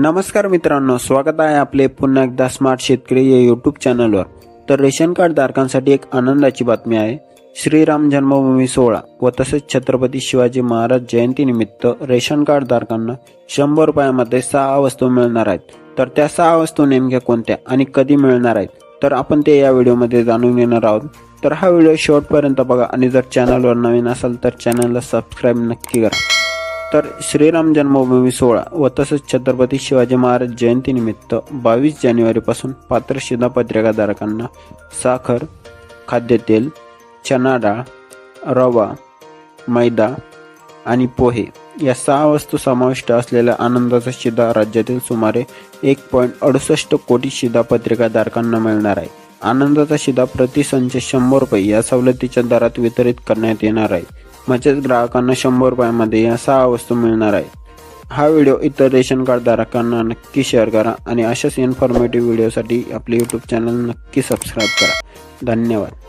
नमस्कार मित्रांनो स्वागत आहे आपले पुन्हा एकदा स्मार्ट शेतकरी या यूट्यूब चॅनलवर तर रेशन कार्ड धारकांसाठी एक आनंदाची बातमी आहे. श्रीराम जन्मभूमी सोहळा व तसेच छत्रपती शिवाजी महाराज जयंतीनिमित्त रेशन कार्ड धारकांना शंभर रुपयामध्ये सहा वस्तू मिळणार आहेत. तर त्या सहा वस्तू नेमक्या कोणत्या आणि कधी मिळणार आहेत? तर आपण ते या व्हिडिओमध्ये जाणून घेणार आहोत. तर हा व्हिडिओ शेवटपर्यंत बघा आणि जर चॅनलवर नवीन असाल तर चॅनलला सबस्क्राईब नक्की करा. तर श्रीराम जन्मभूमी सोहळा व तसंच छत्रपती शिवाजी महाराज जयंतीनिमित्त बावीस जानेवारीपासून पात्र शिधापत्रिकाधारकांना साखर खाद्यतेल चना डाळ रवा मैदा आणि पोहे या सहा वस्तू समाविष्ट असलेल्या आनंदाचा शिधा राज्यातील सुमारे एक पॉईंट अडुसष्ट कोटी शिधापत्रिकाधारकांना मिळणार आहे. आनंदाचा शिधा प्रतिसंच शंभर रुपये या सवलतीच्या दरात वितरित करण्यात येणार आहे. म्हणजेच ग्राहकांना शंभर रुपयामध्ये या सहा वस्तू मिळणार आहे हा व्हिडिओ इतर रेशन कार्ड धारकांना नक्की शेअर करा आणि अशाच इन्फॉर्मेटिव्ह व्हिडिओसाठी आपले यूट्यूब चॅनल नक्की सबस्क्राईब करा. धन्यवाद.